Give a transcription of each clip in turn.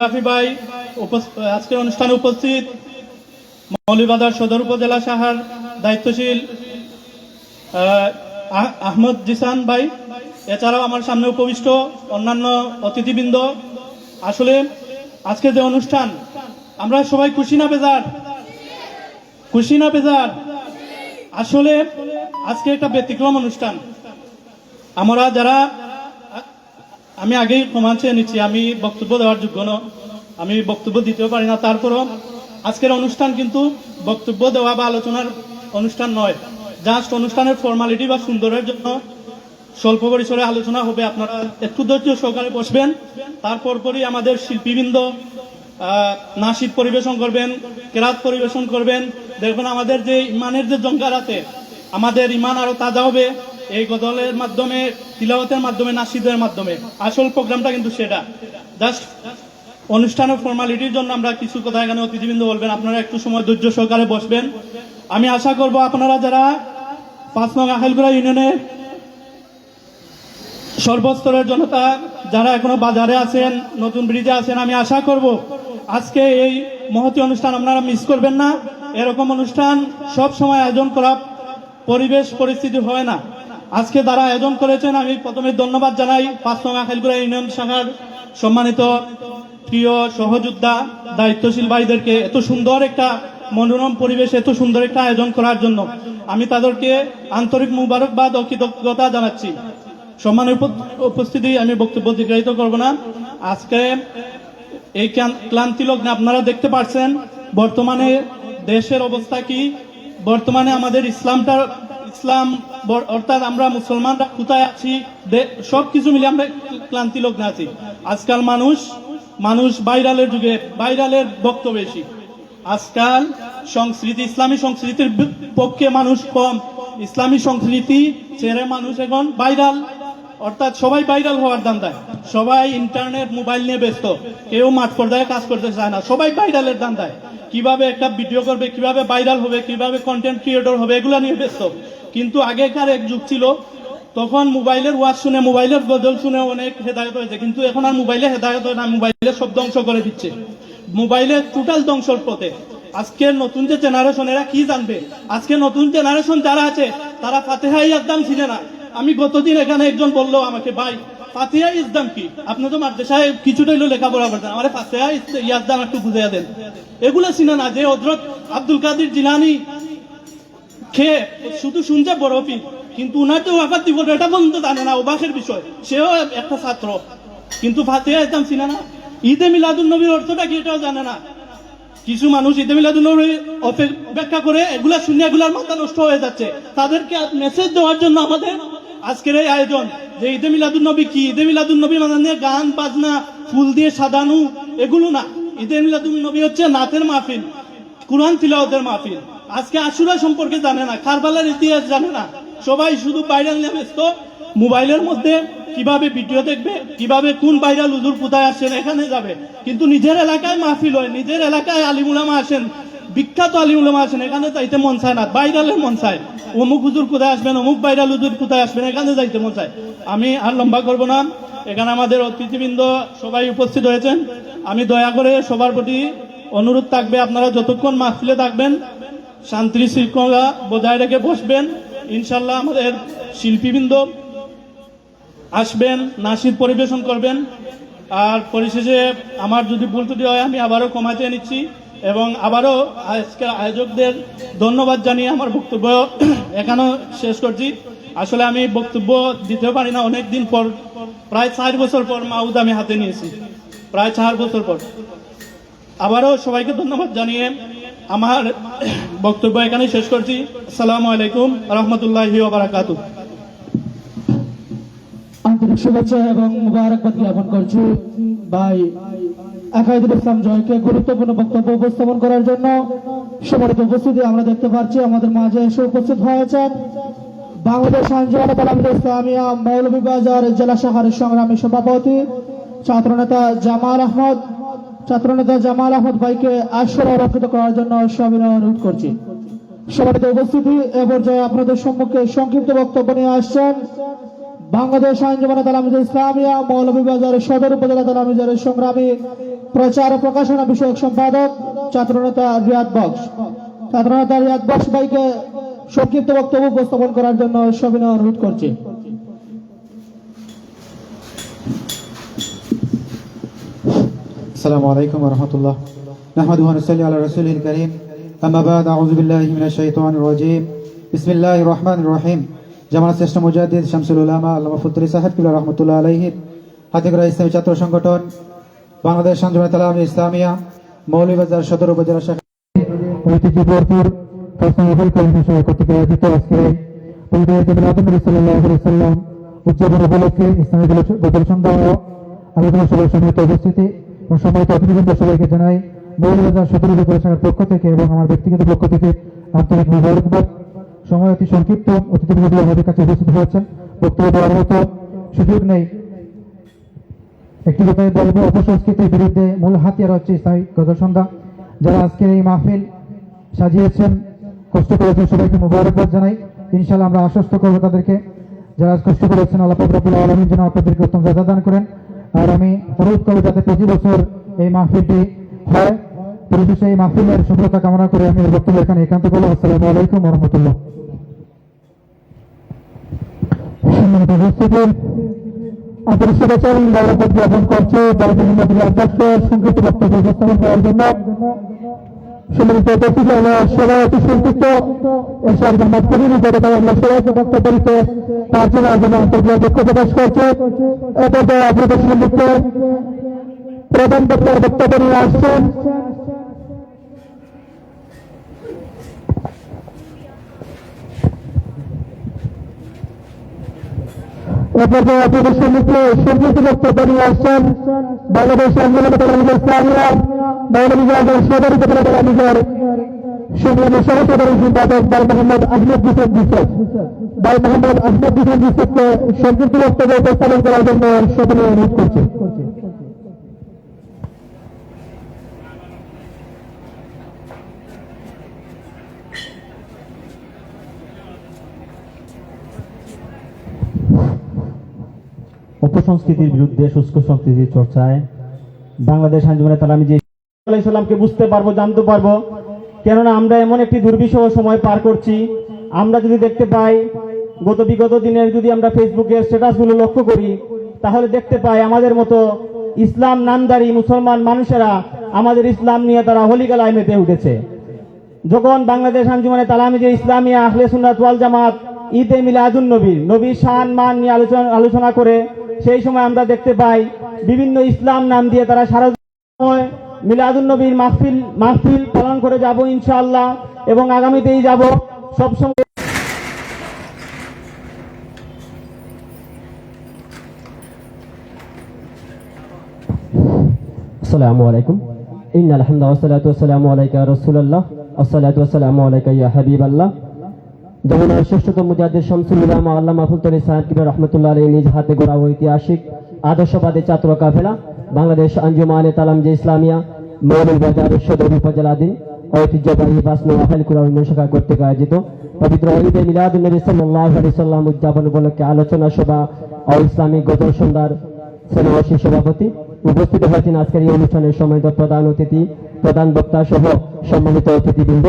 রাফি ভাই আজকের অনুষ্ঠানে উপস্থিত মৌলিবাজার সদর উপজেলা শাখার দায়িত্বশীল আহ, আহ- আহমদ জিসান ভাই। এছাড়াও আমার সামনে উপবিষ্ট অন্যান্য অতিথিবৃন্দ। আসলে আজকে যে অনুষ্ঠান আমরা সবাই খুশি না বেজার? খুশি না বেজার? আসলে আজকে একটা ব্যতিক্রম অনুষ্ঠান। আমরা যারা আমি আগেই প্রমাণ চেয়ে নিচ্ছি, আমি বক্তব্য দেওয়ার যোগ্য ন আমি বক্তব্য দিতেও পারি না, তারপরও আজকের অনুষ্ঠান কিন্তু বক্তব্য দেওয়া বা আলোচনার অনুষ্ঠান নয়। জাস্ট অনুষ্ঠানের ফর্মালিটি বা সুন্দরের জন্য স্বল্প পরিসরে আলোচনা হবে। আপনারা একটু ধৈর্য সহকারে বসবেন। তারপর পরই আমাদের শিল্পীবৃন্দ নাসিদ পরিবেশন করবেন, কেরাত পরিবেশন করবেন। দেখবেন আমাদের যে ইমানের যে জঙ্গার আছে, আমাদের ইমান আরও তাজা হবে। এই গজলের মাধ্যমে, তিলাওয়াতের মাধ্যমে, নাসিদের মাধ্যমে। আসল প্রোগ্রামটা কিন্তু সেটা। জাস্ট অনুষ্ঠানের ফর্মালিটির জন্য আমরা কিছু কথা এখানে অতিথিবৃন্দ বলবেন। আপনারা একটু সময় ধৈর্য সহকারে বসবেন। আমি আশা করব আপনারা যারা পাঁচ নং আহেলগুড়া ইউনিয়নের সর্বস্তরের জনতা, যারা এখনও বাজারে আছেন, নতুন ব্রিজে আছেন, আমি আশা করব আজকে এই মহতি অনুষ্ঠান আপনারা মিস করবেন না। এরকম অনুষ্ঠান সব সময় আয়োজন করা পরিবেশ, পরিস্থিতি হয় না। আজকে যারা আয়োজন করেছেন, আমি প্রথমে ধন্যবাদ জানাই পাঁচ নং আখাইলগুড়া ইউনিয়ন শাখার সম্মানিত প্রিয় সহযোদ্ধা, দায়িত্বশীল ভাইদেরকে এত সুন্দর একটা মনোরম পরিবেশ, এত সুন্দর একটা আয়োজন করার জন্য আমি তাদেরকে আন্তরিক মুবারকবাদ ও কৃতজ্ঞতা জানাচ্ছি। সম্মানের উপস্থিতি আমি বক্তব্য দীর্ঘায়িত করব না। আজকে এই ক্লান- ক্লান্তি লগ্নে আপনারা দেখতে পাচ্ছেন বর্তমানে দেশের অবস্থা কি? বর্তমানে আমাদের ইসলামটা ইসলাম অর্থাৎ আমরা মুসলমানরা কোথায় আছি, দে- সবকিছু মিলে আমরা ক্লান্তি লগ্নে আছি। আজকাল মানুষ মানুষ ভাইরালের যুগে, ভাইরালের ভক্ত বেশি। আজকাল সংস্কৃতি, ইসলামী সংস্কৃতির পক্ষে মানুষ কম। ইসলামী সংস্কৃতি ছেড়ে মানুষ এখন ভাইরাল। অর্থাৎ সবাই ভাইরাল হওয়ার দান্দায় সবাই ইন্টারনেট, মোবাইল নিয়ে ব্যস্ত। কেউ মাঠ পর্দায় কাজ করতে চায় না। সবাই বাইরালের ভাইরালের দান্দায় কীভাবে একটা ভিডিও করবে, কীভাবে ভাইরাল হবে, কীভাবে কন্টেন্ট ক্রিয়েটর হবে, এগুলো নিয়ে ব্যস্ত। কিন্তু আগেকার এক যুগ ছিল, তখন মোবাইলের ওয়াজ শুনে, মোবাইলের গজল শুনে অনেক হেদায়ত হয়েছে। কিন্তু এখন আর মোবাইলে হেদায়ত হয় না মোবাইলে সব ধ্বংস করে দিচ্ছে। মোবাইলের টোটাল ধ্বংসর পথে। আজকের নতুন যে জেনারেশন এরা কি জানবে? আজকে নতুন জেনারেশন যারা আছে, তারা ফাতেহা ইয়াদ্দাম ছিল না। আমি গতদিন এখানে একজন বলল আমাকে, ভাই, ফাতেহা ইসলাম কি? আপনি তো মাদ্রাসায় কিছুটা হইলেও লেখাপড়া করতেন। আমার ফাতেহা ইয়াদ্দাম একটু বুঝাইয়া দেন। এগুলো ছিল না যে হজরত আব্দুল কাদির জিলানি খেয়ে শুধু শুনছে বরফি, কিন্তু উনার যে ওয়াকাত দিব এটা পর্যন্ত জানে না, অবাকের বিষয়। সেও একটা ছাত্র। কিন্তু ফাতেহা ইসলাম ছিল না? ঈদে মিলাদুল নবীর অর্থটা কি এটাও জানে না? কিছু মানুষ ঈদে মিলাদুল নবীর অপেক্ষা করে, এগুলা শুনে এগুলার মাথা নষ্ট হয়ে যাচ্ছে। তাদেরকে মেসেজ দেওয়ার জন্য আমাদের আজকের এই আয়োজন, যে ঈদে মিলাদুল নবী কি? ঈদে মিলাদুল নবী মানে গান, বাজনা, ফুল দিয়ে সাজানো, এগুলো না। ঈদে মিলাদুল নবী হচ্ছে নাতের মাহফিল। কোরআন তিলাওয়াতের মাহফিল। আজকে আশুরা সম্পর্কে জানে না, কারবালার ইতিহাস জানে না। সবাই শুধু ভাইরাল নিয়ে ব্যস্ত। মোবাইলের মধ্যে কীভাবে ভিডিও দেখবে, কীভাবে কোন ভাইরাল হুজুর কোথায় আসেন, এখানে যাবে। কিন্তু নিজের এলাকায় মাহফিল হয়, নিজের এলাকায় আলিমুলামা আসেন, বিখ্যাত আলিমুলামা আসেন, এখানে যাইতে মন চায় না ভাইরালের মন চায়। অমুক হুজুর কোথায় আসবেন, অমুক ভাইরাল হুজুর কোথায় আসবেন, এখানে যাইতে মন চায়। আমি আর লম্বা করব না, এখানে আমাদের অতিথিবৃন্দ সবাই উপস্থিত হয়েছেন। আমি দয়া করে সবার প্রতি অনুরোধ থাকবে আপনারা যতক্ষণ মাহফিলে থাকবেন, শান্তি শৃঙ্খলা বজায় রেখে বসবেন। ইনশাল্লাহ আমাদের শিল্পীবৃন্দ আসবেন, নাসির পরিবেশন করবেন। আর পরিশেষে আমার যদি ভুল ত্রুটি হয়, আমি আবারও কমাতে নিচ্ছি এবং আবারও আজকের আয়োজকদের ধন্যবাদ জানিয়ে আমার বক্তব্য এখানেও শেষ করছি। আসলে আমি বক্তব্য দিতে পারি না অনেক দিন পর, প্রায় চার বছর পর মাউদ আমি হাতে নিয়েছি। প্রায় চার বছর পর। আবারও সবাইকে ধন্যবাদ জানিয়ে আমার বক্তব্য এখানে শেষ করছি। আসসালামু আলাইকুম রহমতুল্লাহ বারাকাতু। আন্তরিক শুভেচ্ছা এবং মুবারকবাদ জ্ঞাপন করছি। ভাই একাইদুল ইসলাম জয়কে গুরুত্বপূর্ণ বক্তব্য উপস্থাপন করার জন্য সম্মানিত উপস্থিতি আমরা দেখতে পাচ্ছি। আমাদের মাঝে এসে উপস্থিত হয়েছেন বাংলাদেশ আঞ্জমান তালামিদ ইসলামিয়া মৌলভীবাজার জেলা শাখার সংগ্রামী সভাপতি, ছাত্রনেতা জামাল আহমদ ছাত্রনেতা জামাল আহমদ ভাইকে আসর অলঙ্কৃত করার জন্য সবিনয় অনুরোধ করছি। সম্মানিত উপস্থিতি, এ পর্যায়ে আপনাদের সম্মুখে সংক্ষিপ্ত বক্তব্য নিয়ে আসছেন বাংলাদেশ আইনজীবী তালামিদ ইসলামিয়া মৌলভীবাজার সদর উপজেলা তালামিজারের সংগ্রামী প্রচার প্রকাশনা বিষয়ক সম্পাদক ছাত্রনেতা রিয়াদ বক্স। ছাত্রনেতা রিয়াদ বক্স ভাইকে সংক্ষিপ্ত বক্তব্য উপস্থাপন করার জন্য সবিনয় অনুরোধ করছি। السلام عليكم ورحمة الله نحمده ونصلي على رسوله الكريم أما بعد أعوذ بالله من الشيطان الرجيم بسم الله الرحمن الرحيم জামাত শ্রেষ্ঠ মুজাহিদ শামসুল উলামা আল্লামা ফুতুরি সাহেব কিবলা রহমতুল্লাহ আলাইহির হাতে করা ইসলামী ছাত্র সংগঠন বাংলাদেশ সঞ্জমা তালাম ইসলামিয়া মৌলভীবাজার সদর উপজেলা শাখা ঐতিহ্য ভরপুর প্রশ্নবিল কর্মসূচি কর্তৃক আয়োজিত আজকে পবিত্র মিলাদুল নবী সাল্লাল্লাহু আলাইহি সাল্লাম উদযাপন উপলক্ষে ইসলামী গোপন সন্ধ্যা ও আলোচনা সভায় সম্মিলিত উপস্থিতি ও সম্মানিত অতিথিবৃন্দ, সবাইকে জানাই মৌলবাজার সদর উপজেলা পক্ষ থেকে এবং আমার ব্যক্তিগত পক্ষ থেকে আন্তরিক মোবারকবাদ। সময় অতি সংক্ষিপ্ত অতিথিবৃন্দ আমাদের কাছে উপস্থিত হয়েছেন। বক্তব্য দেওয়ার মতো সুযোগ নেই। একটি কথাই বলব অপসংস্কৃতির বিরুদ্ধে মূল হাতিয়ার হচ্ছে ইসলামী গত সন্ধ্যা যারা আজকের এই মাহফিল সাজিয়েছেন, কষ্ট করেছেন, সবাইকে মোবারকবাদ জানাই। ইনশাল্লাহ আমরা আশ্বস্ত করব তাদেরকে। যারা কষ্ট করেছেন, আল্লাহ রব্বুল আলমীর জন্য আপনাদেরকে উত্তম যাতা দান করেন। আর আমি অনুরোধ করব যাতে প্রতি বছর এই মাহফিলটি হয়। পরিশেষে এই মাহফিলের সফলতা কামনা করে আমি বক্তব্য এখানে একান্ত করব। আসসালামু আলাইকুম রহমতুল্লাহ সম্মানিত আমরা সবাই অতি বক্তব্য আজ আমরা আন্তর্জাতিক দুঃখ প্রকাশ করছে। এরপর আপনাদের সম্মুখে প্রধান বক্তার বক্তব্য নিয়ে আসছেন এরপর আপনাদের সম্মুখে বক্তব্য নিয়ে আসছেন। বাংলাদেশ আন্দোলন সংগ্রামী সহসাধারণ সম্পাদক মোহাম্মদ বাল মোহাম্মদ বিসককে সংক্ষিপ্ত বক্তব্য উপস্থাপন করার জন্য অনুরোধ করছে। অপসংস্কৃতির বিরুদ্ধে, শুষ্ক সংস্কৃতির চর্চায় বাংলাদেশ আঞ্জুমানে তালা আমি যে সাল্লামকে বুঝতে পারব, জানতে পারব। কেননা আমরা এমন একটি দুর্বিষহ সময় পার করছি। আমরা যদি দেখতে পাই, গত বিগত দিনের যদি আমরা ফেসবুকের স্ট্যাটাসগুলো লক্ষ্য করি, তাহলে দেখতে পাই আমাদের মতো ইসলাম নামদারি মুসলমান মানুষেরা আমাদের ইসলাম নিয়ে তারা হোলিকালায় মেতে উঠেছে। যখন বাংলাদেশ আঞ্জুমানে তালামি যে ইসলামিয়া আহলে সুন্নাত ওয়াল জামাত ঈদে মিলাদুন নবী, নবীর শান মান নিয়ে আলোচনা আলোচনা করে, সেই সময় আমরা দেখতে পাই বিভিন্ন ইসলাম নাম দিয়ে তারা সারা সময় মিলাদুন নবীর মাহফিল মাহফিল পালন করে যাব ইনশাআল্লাহ এবং আগামীতেই যাব সবসময়। আসসালামু আলাইকুম। ইন্না আলহামদুলিল্লাহ ওয়াসসালাতু ওয়াসসালামু আলাইকা রাসূলুল্লাহ। আসসালাতু ওয়াসসালামু আলাইকা ইয়া হাবিবাল্লাহ। যমুনার শ্রেষ্ঠতম মুজাহিদ শামসুল আল্লামা ফুলতরি সাহেব কিবর রহমতুল্লাহ আলাইহি নিজ হাতে গড়া ঐতিহাসিক আদর্শবাদী ছাত্র কাফেলা বাংলাদেশ আঞ্জুমানে তালাম যে ইসলামিয়া মৌলুল বাজার সদর উপজেলাধীন ঐতিহ্যবাহী আহল কুরআন উন্নয়ন শাখা কর্তৃক আয়োজিত পবিত্র ঈদে মিলাদুন নবী সাল্লাল্লাহু আলাইহি সাল্লাম উদযাপন উপলক্ষে আলোচনা সভা ও ইসলামিক গজল সন্ধ্যার সেনাবাসী সভাপতি উপস্থিত হয়েছেন আজকের এই অনুষ্ঠানের সম্মানিত প্রধান অতিথি, প্রধান বক্তা সহ সম্মানিত অতিথিবৃন্দ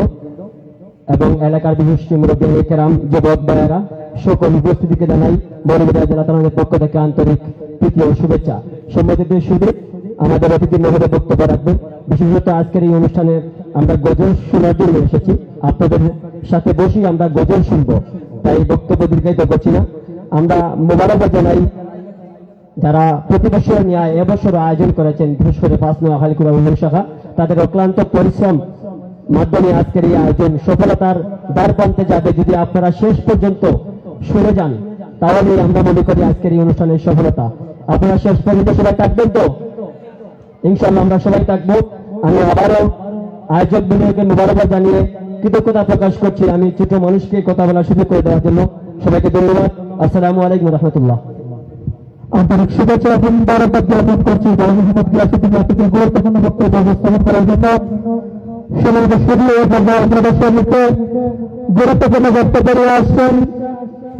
এবং এলাকার বিশিষ্ট মুরব্বী কেরাম, যুবক ভাইয়েরা, সকল উপস্থিতিকে জানাই মৌলভীবাজার জেলা পক্ষ থেকে আন্তরিক তৃতীয় শুভেচ্ছা। সম্মানিত শুধু আমাদের অতিথি মহলে বক্তব্য রাখবেন। বিশেষত আজকের এই অনুষ্ঠানে আমরা গজল শোনার জন্য এসেছি। আপনাদের সাথে বসেই আমরা গজল শুনব। তাই বক্তব্য দীর্ঘায়িত করছি না। আমরা মোবারকবাদ জানাই, যারা প্রতি বছর নিয়ে এবছর আয়োজন করেছেন, বিশেষ করে পাঁচ নয় হালিকুড়া উন্নয়ন শাখা তাদের অক্লান্ত পরিশ্রম মাধ্যমে আজকের এই আয়োজন সফলতার দ্বার প্রান্তে যাবে। যদি আপনারা শেষ পর্যন্ত শুনে যান তাহলে আমরা মনে করি আজকের এই অনুষ্ঠানের সফলতা। আপনারা শেষ পর্যন্ত সবাই থাকবেন তো? ইনশাল্লাহ আমরা সবাই থাকব। আমি আবারও আয়োজক বিনয়কে মোবারকবাদ জানিয়ে কৃতজ্ঞতা প্রকাশ করছি। আমি ছোট মানুষকে কথা বলার সুযোগ করে দেওয়ার জন্য সবাইকে ধন্যবাদ। আসসালামু আলাইকুম রহমতুল্লাহ। আন্তরিক শুভেচ্ছা এবং বারবার জ্ঞাপন করছি। গুরুত্বপূর্ণ বক্তব্য উপস্থাপন করার জন্য। সম্মুখে গুরুত্বপূর্ণ বক্তব্য নিয়ে আসছেন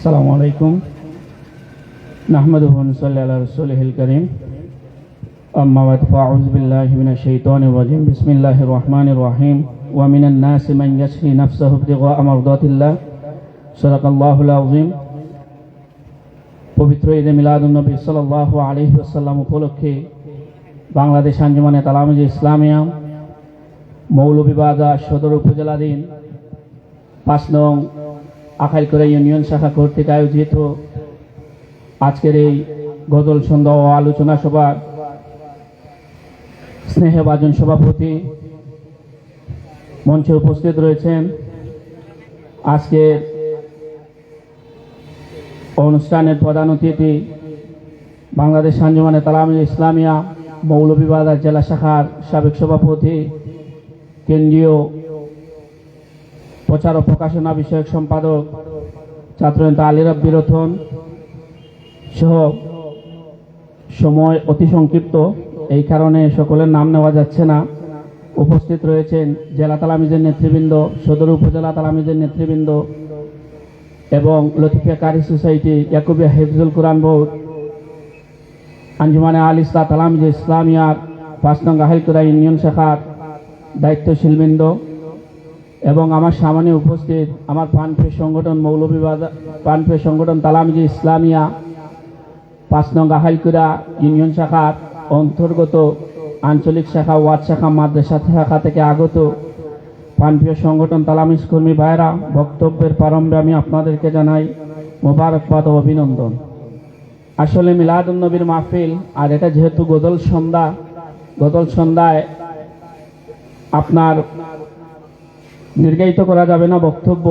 السلام عليكم نحمده ونصلي على رسوله الكريم أما بعد فأعوذ بالله من الشيطان الرجيم بسم الله الرحمن الرحيم ومن الناس من يشري نفسه ابتغاء مرضات الله صدق الله العظيم পবিত্র ঈদে মিলাদুন্নবী সাল্লাহ আলহি আসাল্লাম উপলক্ষে বাংলাদেশ আঞ্জুমানে তালামজ ইসলামিয়া মৌলভীবাজার সদর উপজেলাধীন পাঁচ নং আখাইলকরা ইউনিয়ন শাখা কর্তৃক আয়োজিত আজকের এই গজল সন্ধ্যা ও আলোচনা সভার স্নেহভাজন সভাপতি মঞ্চে উপস্থিত রয়েছেন। আজকের অনুষ্ঠানের প্রধান অতিথি বাংলাদেশ আঞ্জুমানে তালামিল ইসলামিয়া মৌলভীবাজার জেলা শাখার সাবেক সভাপতি, কেন্দ্রীয় প্রচার ও প্রকাশনা বিষয়ক সম্পাদক ছাত্রনেতা আলী রব্বি রতন সহ সময় অতি সংক্ষিপ্ত। এই কারণে সকলের নাম নেওয়া যাচ্ছে না। উপস্থিত রয়েছেন জেলা তালামিজের নেতৃবৃন্দ, সদর উপজেলা তালামিজের নেতৃবৃন্দ এবং লতিফিয়া কারি সোসাইটি, ইয়াকুবিয়া হেফজুল কোরআন বোর্ড, আঞ্জুমানে আল ইসলা তালামিজ ইসলামিয়ার পাঁচ নং গাহিলকুরা ইউনিয়ন শাখার দায়িত্বশীল বৃন্দ এবং আমার সামনে উপস্থিত আমার পানপ্রিয় সংগঠন মৌলভীবাজার পানপ্রিয় সংগঠন, তালামিজি ইসলামিয়া, পাঁচ নং আহাইকুরা ইউনিয়ন শাখার অন্তর্গত আঞ্চলিক শাখা, ওয়ার্ড শাখা, মাদ্রাসা শাখা থেকে আগত পানপ্রিয় সংগঠন, তালামিজ কর্মী ভাইরা বক্তব্যের প্রারম্ভে আমি আপনাদেরকে জানাই মোবারকবাদ ও অভিনন্দন। আসলে মিলাদুন্নবীর মাহফিল, আর এটা যেহেতু গদল সন্ধ্যা, গদল সন্ধ্যায় আপনার দীর্ঘায়িত করা যাবে না বক্তব্য।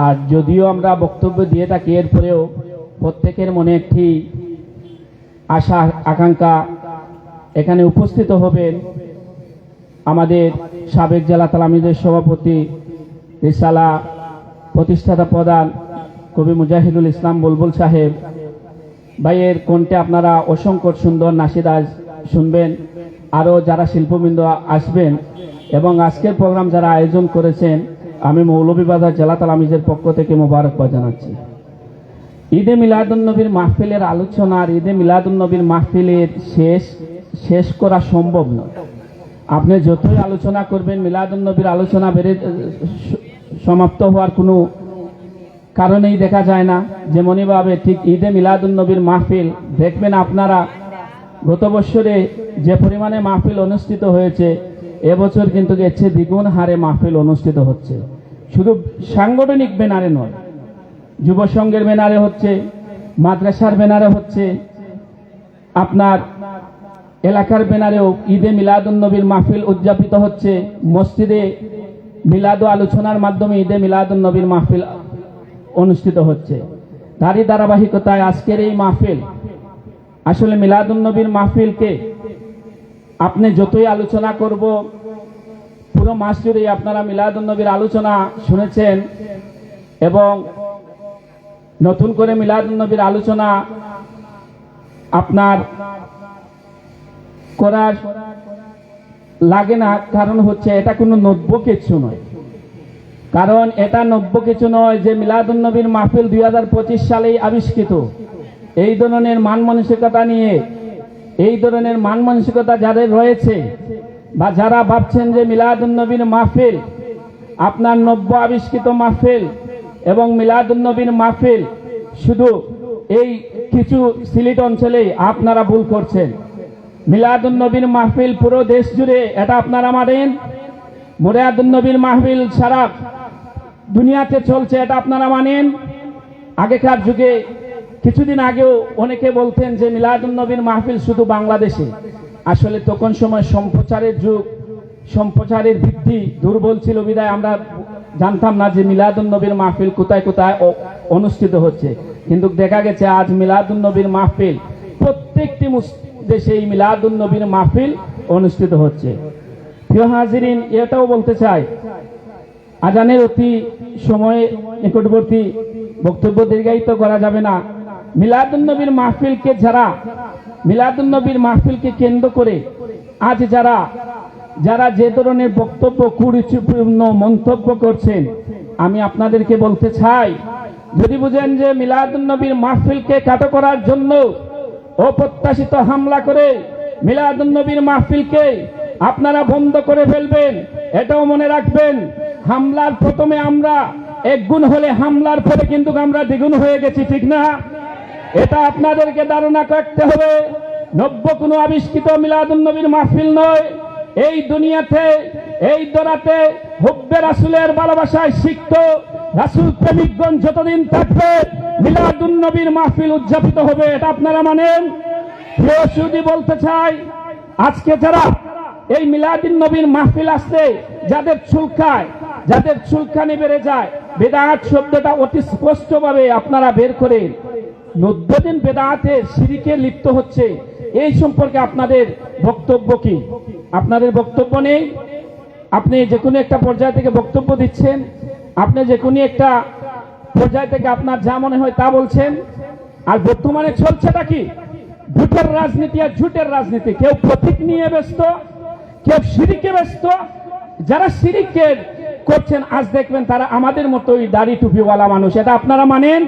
আর যদিও আমরা বক্তব্য দিয়ে থাকি, এরপরেও প্রত্যেকের মনে একটি আশা, আকাঙ্ক্ষা এখানে উপস্থিত হবেন আমাদের সাবেক জেলা তালামিদের সভাপতি রিসালা প্রতিষ্ঠাতা প্রধান কবি মুজাহিদুল ইসলাম বুলবুল সাহেব। ভাইয়ের কণ্ঠে আপনারা অসংখ্য সুন্দর নাসিদাজ শুনবেন। আরও যারা শিল্পবৃন্দ আসবেন এবং আজকের প্রোগ্রাম যারা আয়োজন করেছেন, আমি মৌলভীবাজার জেলা তালামিজের পক্ষ থেকে মোবারকবাদ জানাচ্ছি। ঈদে মিলাদুন্নবীর মাহফিলের আলোচনা আর ঈদে মিলাদুন্নবীর মাহফিলের শেষ শেষ করা সম্ভব নয়। আপনি যতই আলোচনা করবেন, মিলাদুন্নবীর আলোচনা বেড়ে সমাপ্ত হওয়ার কোনো কারণেই দেখা যায় না যেমনইভাবে ঠিক ঈদে মিলাদুন্নবীর মাহফিল দেখবেন আপনারা গত বছরে যে পরিমাণে মাহফিল অনুষ্ঠিত হয়েছে এবছর কিন্তু চেয়ে দ্বিগুণ হারে মাহফিল অনুষ্ঠিত হচ্ছে। শুধু সাংগঠনিক ব্যানারে নয় যুব সংঘের ব্যানারে হচ্ছে, মাদ্রাসার ব্যানারে হচ্ছে, আপনার এলাকার ব্যানারেও ঈদে মিলাদুন্নবীর মাহফিল উদযাপিত হচ্ছে, মসজিদে মিলাদ আলোচনার মাধ্যমে ঈদে মিলাদুন্নবীর মাহফিল অনুষ্ঠিত হচ্ছে। তারই ধারাবাহিকতায় আজকের এই মাহফিল, আসলে মিলাদুন্নবীর মাহফিলকে আপনি যতই আলোচনা করব, পুরো মাস জুড়েই আপনারা মিলাদুন্নবীর আলোচনা শুনেছেন এবং নতুন করে মিলাদুন্নবীর আলোচনা আপনার করার লাগে না, কারণ হচ্ছে এটা কোনো নব্য কিছু নয়। কারণ এটা নব্য কিছু নয় যে মিলাদুন্নবীর মাহফিল দুই হাজার পঁচিশ সালেই আবিষ্কৃত। এই ধরনের মান মানসিকতা নিয়ে এই ধরনের মান মানসিকতা যাদের রয়েছে, বা যারা ভাবছেন যে মিলাদুন্নবীর মাহফিল, আপনার নব্য আবিষ্কৃত মাহফিল এবং মিলাদুন্নবীর মাহফিল শুধু এই কিছু সিলেট অঞ্চলেই আপনারা ভুল করছেন। মিলাদুন্নবীর মাহফিল পুরো দেশ জুড়ে এটা আপনারা মানেন? মুরাদুন্নবীর মাহফিল সারা দুনিয়াতে চলছে এটা আপনারা মানেন? আগেকার যুগে কিছুদিন আগেও অনেকে বলতেন যে মিলাদুন্নবীর মাহফিল শুধু বাংলাদেশে। আসলে তখন সময় সম্প্রচারের যুগ, সম্প্রচারের ভিত্তি দুর্বল ছিল বিদায়। আমরা জানতাম না যে মিলাদুন্নবীর মাহফিল কোথায় কোথায় অনুষ্ঠিত হচ্ছে। কিন্তু দেখা গেছে আজ মিলাদুন নবীর মাহফিল, প্রত্যেকটি দেশে এই মিলাদুন নবীর মাহফিল অনুষ্ঠিত হচ্ছে। প্রিয় হাজিরিন, এটাও বলতে চাই, আজানের অতি সময়ে নিকটবর্তী বক্তব্য দীর্ঘায়িত করা যাবে না। মিলাদুন নবীর মাহফিলকে যারা মিলাদুন নবীর মাহফিলকে কেন্দ্র করে আজ যারা যারা যে ধরনের বক্তব্য, কুরুচিপূর্ণ মন্তব্য করছেন, আমি আপনাদেরকে বলতে চাই, যদি বুঝেন যে মিলাদুন নবীর মাহফিলকে কাটো করার জন্য অপ্রত্যাশিত হামলা করে মিলাদুন নবীর মাহফিলকে আপনারা বন্ধ করে ফেলবেন, এটাও মনে রাখবেন, হামলার প্রথমে আমরা এক গুণ হলে হামলার পরে কিন্তু আমরা দ্বিগুণ হয়ে গেছি, ঠিক না? এটা আপনাদেরকে ধারণা করতে হবে, নব্য কোনো আবিষ্কৃত মিলাদুন নবীর মাহফিল নয়। এই দুনিয়াতে, এই দরাতে হুব্বে রাসুলের ভালোবাসায় সিক্ত রাসুল প্রেমিকগণ যতদিন থাকবে মিলাদুন নবীর মাহফিল উদযাপিত হবে, এটা আপনারা মানেন? প্রিয় সুদী, বলতে চাই, আজকে যারা এই মিলাদিন নবীর মাহফিল আসছে, যাদের চুলকায়, যাদের চুলকানি বেড়ে যায়, বেদাত শব্দটা অতি স্পষ্টভাবে আপনারা বের করেন। নব্বদিন বেদাতে সিরিকে লিপ্ত হচ্ছে। এই সম্পর্কে আপনাদের বক্তব্য কি? আপনাদের বক্তব্য নেই? আপনি যে কোনো একটা পর্যায় থেকে বক্তব্য দিচ্ছেন। আপনি যে কোনো একটা পর্যায় থেকে আপনার যা মনে হয় তা বলছেন। আর বর্তমানে চলছেটা কি? ঝুটের রাজনীতি আর ঝুটের রাজনীতি। কেউ প্রতীক নিয়ে ব্যস্ত, কেউ সিরিকে ব্যস্ত। যারা সিরিকের করছেন, আজ দেখবেন তারা আমাদের মতোই দাড়ি টুপিওয়ালা মানুষ। এটা আপনারা মানেন?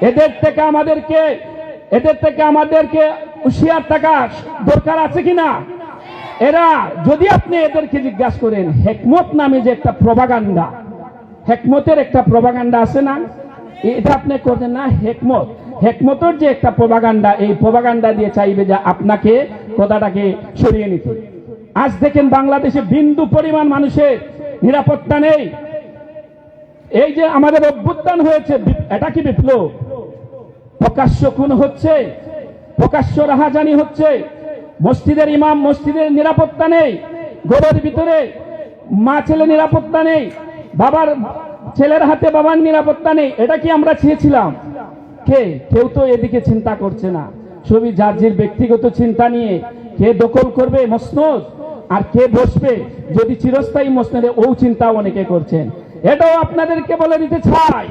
এদের থেকে আমাদেরকে, এদের থেকে আমাদেরকে হুশিয়ার থাকা দরকার আছে কিনা? এরা, যদি আপনি এদেরকে জিজ্ঞাসা করেন, হেকমত নামে যে একটা প্রভাগান্ডা হেকমতের একটা প্রভাগান্ডা আছে না? এটা আপনি করবেন না, হেকমত। হেকমতের যে একটা প্রভাগান্ডা এই প্রভাগান্ডা দিয়ে চাইবে যে আপনাকে কথাটাকে সরিয়ে নিতে। আজ দেখেন বাংলাদেশে বিন্দু পরিমাণ মানুষের নিরাপত্তা নেই। এই যে আমাদের অভ্যুত্থান হয়েছে, এটা কি বিপ্লব? প্রকাশ্য খুন হচ্ছে, প্রকাশ্য রাহাজানি হচ্ছে। মসজিদের ইমাম মসজিদের নিরাপত্তা নেই, ঘরের ভিতরে মা ছেলে নিরাপত্তা নেই, বাবার ছেলের হাতে বাবার নিরাপত্তা নেই, এটা কি আমরা চেয়েছিলাম? কে? কেউ তো এদিকে চিন্তা করছে না। যার যার ব্যক্তিগত চিন্তা নিয়ে কে দখল করবে মসনদ? আর কে বসবে? যদি চিরস্থায়ী মসনদে ও চিন্তা অনেকে করছেন। এটাও আপনাদেরকে বলে দিতে চাই।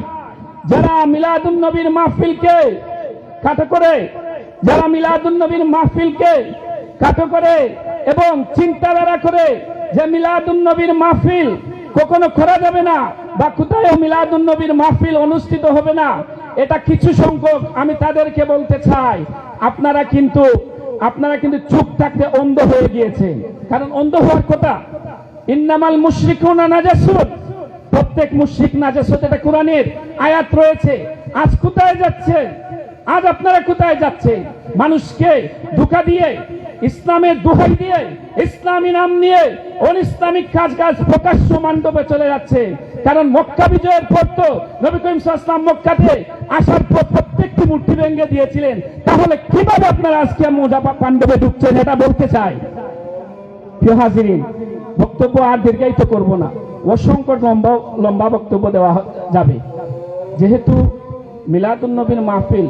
যারা মিলাদুন নবীর মাহফিলকে কাটো করে, যারা মিলাদুন নবীর মাহফিলকে কাটো করে এবং চিন্তাধারা করে যে মিলাদুন নবীর মাহফিল কখনো করা যাবে না বা কোথায় মিলাদুন নবীর মাহফিল অনুষ্ঠিত হবে না, এটা কিছু সংখ্যক আমি তাদেরকে বলতে চাই। আপনারা কিন্তু আপনারা কিন্তু চুপ থাকতে অন্ধ হয়ে গিয়েছেন। কারণ অন্ধ হওয়ার কথা। ইন্নামাল মুশরিকুনা নাজাসুন প্রত্যেক মুশরিক নাজাসত এটা কোরআনের আয়াত রয়েছে। আজ কোথায় যাচ্ছে? আজ আপনারা কোথায় যাচ্ছে মানুষকে ধোকা দিয়ে, ইসলামের দোহাই দিয়ে, ইসলামী নাম নিয়ে অনিসলামিক কাজ কাজ প্রকাশ্য মান্ডবে চলে যাচ্ছে। কারণ মক্কা বিজয়ের পর তো নবী করিম সাল্লাল্লাহু মক্কাতে আসার পর প্রত্যেকটি মূর্তি ভেঙে দিয়েছিলেন। তাহলে কীভাবে আপনারা আজকে মোজা পাণ্ডবে ঢুকছেন এটা বলতে চাই? প্রিয় হাজিরিন, বক্তব্য আর দীর্ঘায়িত করব না। অসংখ্য লম্বা লম্বা বক্তব্য দেওয়া যাবে। যেহেতু মিলাদুল নবীর মাহফিল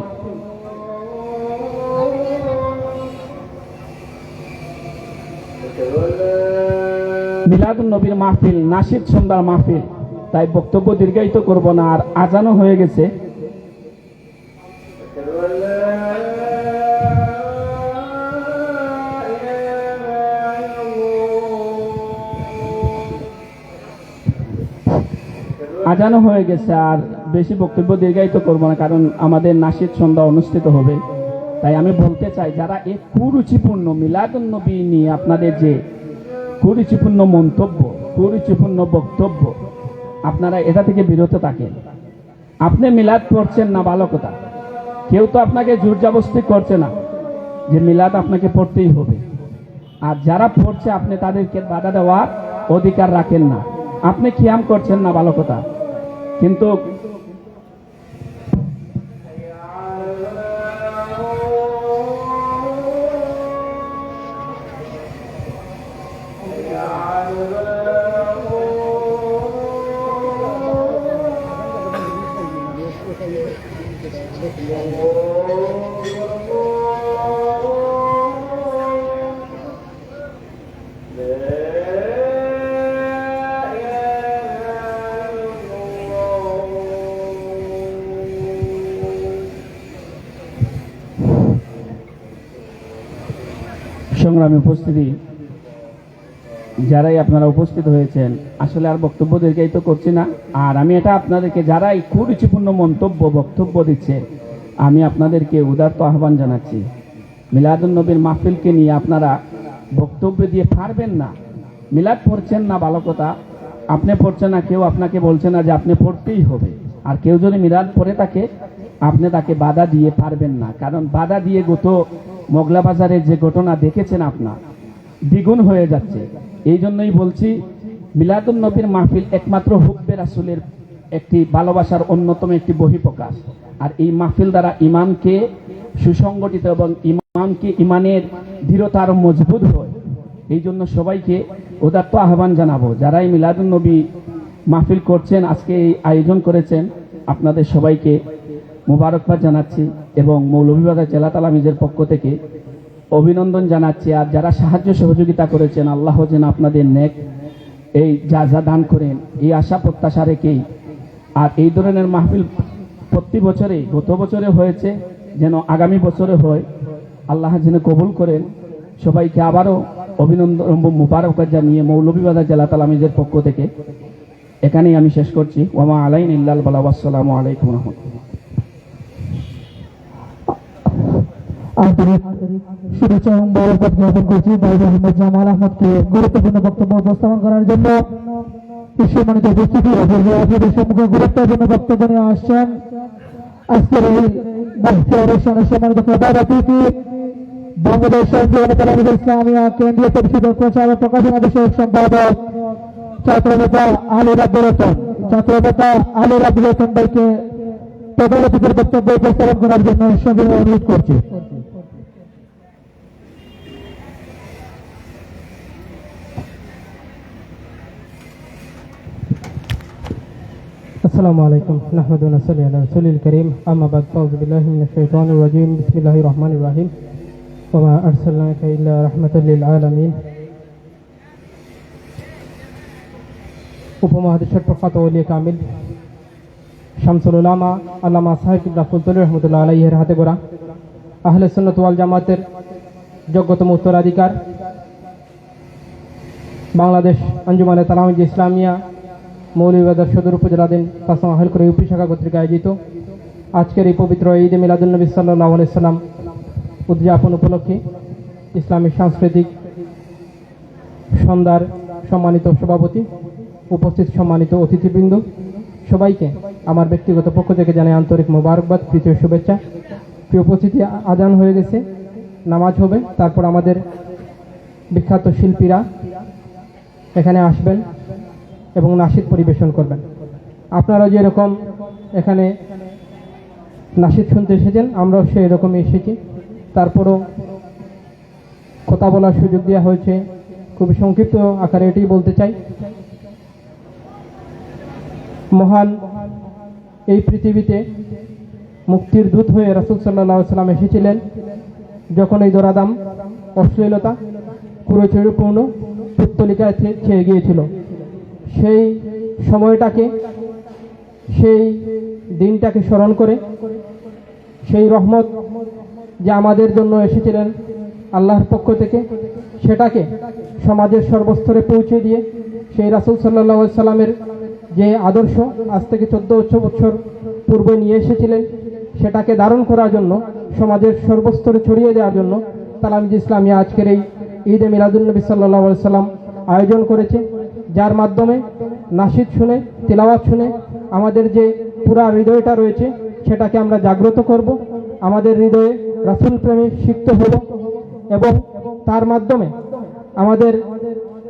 মিলাদুল নবীর মাহফিল, নাসিদ সন্ধ্যার মাহফিল, তাই বক্তব্য দীর্ঘায়িত করব না, আর আজানো হয়ে গেছে। আজানো হয়ে গেছে আর বেশি বক্তব্য দীর্ঘায়িত করব না, কারণ আমাদের নাসিদ সন্ধ্যা অনুষ্ঠিত হবে। তাই আমি বলতে চাই, যারা এই কুরুচিপূর্ণ মিলাদুন নবী নিয়ে আপনাদের যে কুরুচিপূর্ণ মন্তব্য, কুরুচিপূর্ণ বক্তব্য, আপনারা এটা থেকে বিরত থাকেন। আপনি মিলাদ করছেন না, ভালো কথা। কেউ তো আপনাকে জোর জবস্তি করছে না যে মিলাদ আপনাকে পড়তেই হবে। আর যারা পড়ছে, আপনি তাদেরকে বাধা দেওয়ার অধিকার রাখেন না। আপনি খেয়াম করছেন না, ভালো কথা। কিন্তু সংগ্রামে উপস্থিতি, যারাই আপনারা উপস্থিত হয়েছেন, আসলে আর বক্তব্য দীর্ঘায়িত করছি না। আর আমি এটা আপনাদেরকে, যারাই কুরুচিপূর্ণ মন্তব্য, বক্তব্য দিচ্ছে, আমি আপনাদেরকে উদার্ত আহ্বান জানাচ্ছি। মিলাদুল নবীর মাহফিলকে নিয়ে আপনারা বক্তব্য দিয়ে পারবেন না। মিলাদ পড়ছেন না, ভালো কথা। আপনি পড়ছেন না, কেউ আপনাকে বলছে না যে আপনি পড়তেই হবে। আর কেউ যদি মিলাদ পড়ে থাকে, আপনি তাকে বাধা দিয়ে পারবেন না। কারণ বাধা দিয়ে গত মোগলা বাজারের যে ঘটনা দেখেছেন আপনার, দ্বিগুণ হয়ে যাচ্ছে। এই জন্যই বলছি মিলাদুল নবীর মাহফিল একমাত্র হুব্বে রাসুলের একটি ভালোবাসার অন্যতম একটি বহিঃপ্রকাশ। আর এই মাহফিল দ্বারা ইমানকে সুসংগঠিত এবং ইমানকে ইমানের দৃঢ়তা আরও মজবুত হয়। এই জন্য সবাইকে উদাত্ত আহ্বান জানাব, যারাই মিলাদুল নবী মাহফিল করছেন, আজকে এই আয়োজন করেছেন, আপনাদের সবাইকে মোবারকবাদ জানাচ্ছি এবং মৌলভীবাজার জেলা তালামিজের পক্ষ থেকে অভিনন্দন জানাচ্ছি। আর যারা সাহায্য সহযোগিতা করেছেন, আল্লাহ যেন আপনাদের নেক এই যা যা দান করেন, এই আশা প্রত্যাশা রেখেই। আর এই ধরনের মাহফিল প্রতি বছরে, গত বছরে হয়েছে, যেন আগামী বছরে হয়, আল্লাহ যেন কবুল করেন। সবাইকে আবারও অভিনন্দন মুবারকবাদ জানিয়ে মৌলভীবাজার জেলা তালামিজের পক্ষ থেকে। এখানেই আমি শেষ করছি। ওমা আলাইন ইল্লাল বালা আসসালামু আলাইকুম রহমতুল্লাহ। আন্তরিক শুভেচ্ছা এবং জ্ঞাপন করছি জামাল আহমদকে গুরুত্বপূর্ণ বক্তব্য উপস্থাপন করার জন্য। উপস্থিতি সম্মুখে গুরুত্বপূর্ণ বক্তব্য নিয়ে আসছেন। আজকের এই বাহির অনুষ্ঠানের সম্মানিত প্রধান অতিথি ইসলামিয়া কেন্দ্রীয় পরিষদ প্রচার প্রকাশনা বিষয়ক সম্পাদক ছাত্রনেতা আলী রাব্দুল রতন ছাত্রনেতা আলী রাব্দুল রতন ভাইকে বক্তব্য উপস্থাপন করার জন্য সবিনয় অনুরোধ করছি। السلام عليكم نحمد ونصلي على رسول الكريم أما بعد فأعوذ بالله من الشيطان الرجيم بسم الله الرحمن الرحيم وما أرسلناك إلا رحمة للعالمين উপমহাদেশের প্রখ্যাত ওলিয়ে কামিল শামসুল উলামা আল্লামা সাহেব রাফুল রহমতুল্লাহ আলাইহের হাতে গোড়া আহলে সুন্নত ওয়াল জামাতের যোগ্যতম উত্তরাধিকার বাংলাদেশ আঞ্জুমানে তালামিজ ইসলামিয়া মৌলভীবাজার সদর উপজেলাধীন কাসম আহল করে ইউপি শাখা কর্তৃক আয়োজিত আজকের এই পবিত্র ঈদ মিলাদুলনবী সাল্লাহ আলাইসাল্লাম উদযাপন উপলক্ষে ইসলামী সাংস্কৃতিক সন্ধ্যার সম্মানিত সভাপতি, উপস্থিত সম্মানিত অতিথিবৃন্দ, সবাইকে আমার ব্যক্তিগত পক্ষ থেকে জানাই আন্তরিক মোবারকবাদ প্রীতীয় শুভেচ্ছা। প্রিয় উপস্থিতি, আজান হয়ে গেছে, নামাজ হবে, তারপর আমাদের বিখ্যাত শিল্পীরা এখানে আসবেন। এবং নাসিদ পরিবেশন করবেন। আপনারা যেরকম এখানে নাসিদ শুনতে এসেছেন, আমরাও সেই রকমই এসেছি। তারপরও কথা বলার সুযোগ দেওয়া হয়েছে। খুবই সংক্ষিপ্ত আকারে এটাই বলতে চাই। মহান এই পৃথিবীতে মুক্তির দূত হয়ে রাসুল সাল্লাহ সাল্লাম এসেছিলেন। যখন এই দরাদাম অশ্লীলতা কুরুচুরিপূর্ণ পুত্তলিকায় ছেয়ে গিয়েছিল। সেই সময়টাকে, সেই দিনটাকে স্মরণ করে, সেই রহমত যে আমাদের জন্য এসেছিলেন আল্লাহর পক্ষ থেকে, সেটাকে সমাজের সর্বস্তরে পৌঁছে দিয়ে সেই রাসুল সাল্লাহ সাল্লামের যে আদর্শ আজ থেকে চোদ্দ বছর পূর্বে নিয়ে এসেছিলেন, সেটাকে ধারণ করার জন্য, সমাজের সর্বস্তরে ছড়িয়ে দেওয়ার জন্য তালামিজ ইসলামিয়া আজকের এই ঈদে মিলাদুলনবী সাল্লাহ সাল্লাম আয়োজন করেছে। যার মাধ্যমে নাসিদ শুনে, তেলাওয়াত শুনে আমাদের যে পুরা হৃদয়টা রয়েছে, সেটাকে আমরা জাগ্রত করব। আমাদের হৃদয়ে রাসুল প্রেমে সিক্ত হব এবং তার মাধ্যমে আমাদের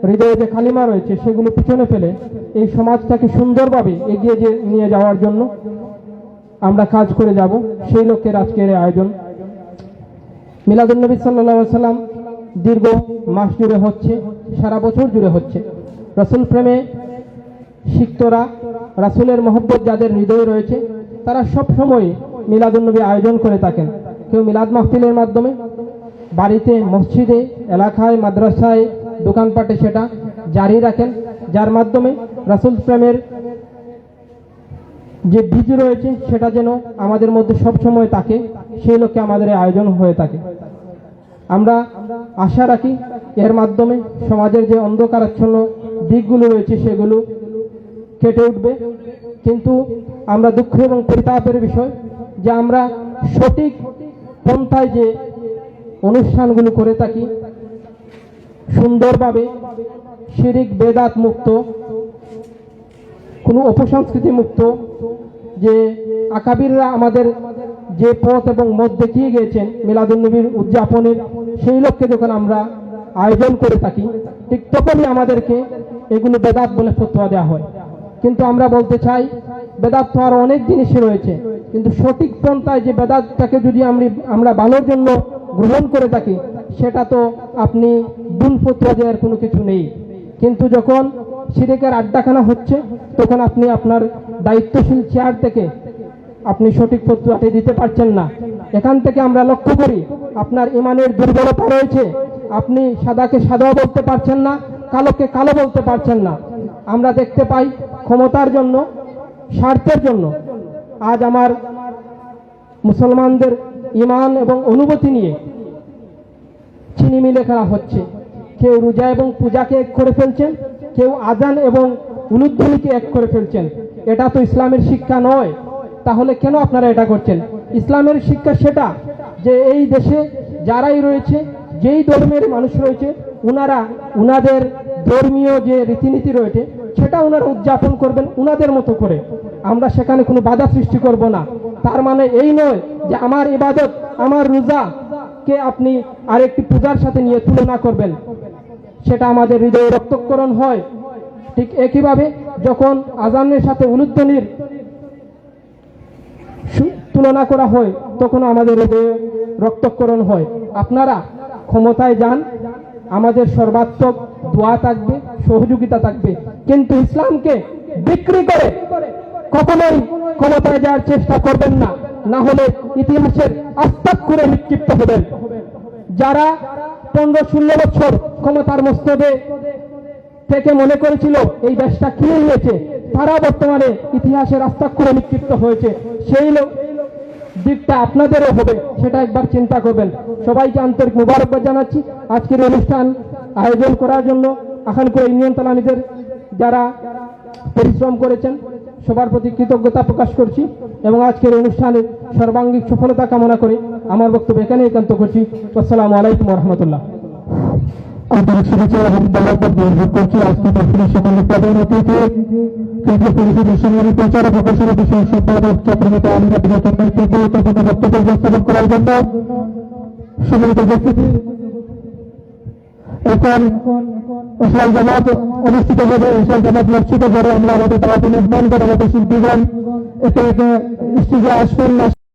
হৃদয়ে যে খালিমা রয়েছে, সেগুলো পিছনে ফেলে এই সমাজটাকে সুন্দরভাবে এগিয়ে যে নিয়ে যাওয়ার জন্য আমরা কাজ করে যাব, সেই লক্ষ্যের আজকের আয়োজন। মিলাদুলনবী সাল্লা সাল্লাম দীর্ঘ মাস জুড়ে হচ্ছে, সারা বছর জুড়ে হচ্ছে। রাসুল প্রেমে শিক্তরা, রাসুলের মহব্বত যাদের হৃদয়ে রয়েছে, তারা সব সময় মিলাদুলনবী আয়োজন করে থাকেন। কেউ মিলাদ মাহফিলের মাধ্যমে, বাড়িতে, মসজিদে, এলাকায়, মাদ্রাসায়, দোকানপাটে সেটা জারি রাখেন। যার মাধ্যমে রাসুল প্রেমের যে বীজ রয়েছে, সেটা যেন আমাদের মধ্যে সব সময় থাকে, সেই লক্ষ্যে আমাদের আয়োজন হয়ে থাকে। আমরা আশা রাখি এর মাধ্যমে সমাজের যে অন্ধকারাচ্ছন্ন দিকগুলো রয়েছে সেগুলো কেটে উঠবে। কিন্তু আমরা দুঃখ এবং পরিতাপের বিষয় যে আমরা সঠিক পন্থায় যে অনুষ্ঠানগুলো করে থাকি, সুন্দরভাবে শিরিক, বেদাত মুক্ত, কোনো অপসংস্কৃতি মুক্ত, যে আকাবিররা আমাদের যে পথ এবং মত দেখিয়ে গিয়েছেন মিলাদুন্নবীর উদযাপনের সেই লক্ষ্যে যখন আমরা আয়োজন করে থাকি, ঠিক তখনই আমাদেরকে এগুলো বেদাত বলে ফতোয়া দেওয়া হয়। কিন্তু আমরা বলতে চাই, বেদাত তো আরও অনেক জিনিসই রয়েছে। কিন্তু সঠিক পন্থায় যে বেদাতটাকে যদি আমি, আমরা ভালোর জন্য গ্রহণ করে থাকি, সেটা তো আপনি ভুল ফতোয়া দেওয়ার কোনো কিছু নেই। কিন্তু যখন সিরেকের আড্ডাখানা হচ্ছে, তখন আপনি আপনার দায়িত্বশীল চেয়ার থেকে আপনি সঠিক ফতুয়াটি দিতে পারছেন না। এখান থেকে আমরা লক্ষ্য করি, আপনার ইমানের দুর্বলতা রয়েছে। আপনি সাদাকে সাদা বলতে পারছেন না কালোকে কালো বলতে পারছেন না। আমরা দেখতে পাই ক্ষমতার জন্য, স্বার্থের জন্য। আজ আমার মুসলমানদের ইমান এবং অনুভূতি নিয়ে চিনিমিলে খেলা হচ্ছে। কেউ রোজা এবং পূজাকে এক করে ফেলছেন, কেউ আজান এবং উলুধ্বনিকে এক করে ফেলছেন। এটা তো ইসলামের শিক্ষা নয়। তাহলে কেন আপনারা এটা করছেন? ইসলামের শিক্ষা সেটা যে এই দেশে যারাই রয়েছে, যেই ধর্মের মানুষ রয়েছে উনারা, উনাদের ধর্মীয় যে রীতিনীতি রয়েছে, সেটা ওনারা উদযাপন করবেন উনাদের মতো করে। আমরা সেখানে কোনো বাধা সৃষ্টি করব না। তার মানে এই নয় যে আমার ইবাদত, আমার রোজা কে আপনি আরেকটি পূজার সাথে নিয়ে তুলনা করবেন। সেটা আমাদের হৃদয়ে রক্তকরণ হয়। ঠিক একইভাবে যখন আজানের সাথে উলুধ্বনির সু- তুলনা করা হয় তখন আমাদের হৃদয়ে রক্তকরণ হয়। আপনারা ক্ষমতায় যান আমাদের সর্বাত্মক দোয়া থাকবে, সহযোগিতা থাকবে। কিন্তু ইসলামকে বিক্রি করে কখনোই ক্ষমতায় যাওয়ার চেষ্টা করবেন না। না হলে ইতিহাসের আস্তাক করে নিক্ষিপ্ত হবেন। যারা পনেরো ষোলো বছর ক্ষমতার মস্তবে থেকে মনে করেছিল এই দেশটা কি হয়েছে তারা বর্তমানে ইতিহাসের আস্তাক্ষরে নিক্ষিপ্ত হয়েছে। সেই লো- দিকটা আপনাদেরও হবে, সেটা একবার চিন্তা করবেন। সবাইকে আন্তরিক মুবারকবাদ জানাচ্ছি। আজকের অনুষ্ঠান আয়োজন করার জন্য আখানপুর ইউনিয়ন তালানিদের যারা পরিশ্রম করেছেন, সবার প্রতি কৃতজ্ঞতা প্রকাশ করছি এবং আজকের অনুষ্ঠানের সর্বাঙ্গিক সফলতা কামনা করে। আমার বক্তব্য এখানে একান্ত করছি। আসসালামু আলাইকুম রহমতুল্লাহ। আন্তরিক শুভেচ্ছা এবং ধন্যবাদ নিয়োগ করছি, আজকে দর্শনের সম্মানিত প্রধান অতিথি কেন্দ্রীয় পরিষদ ইসলামের প্রচার ও বিষয় সম্পাদক বক্তব্য উপস্থাপন করার জন্য সম্মানিত উপস্থিতি। এখন ইসলাম জামাত অনুষ্ঠিত হবে। ইসলাম জামাত লক্ষিত করে আমরা আমাদের দাওয়াত নির্মাণ শিল্পীগণ স্টেজে আসবেন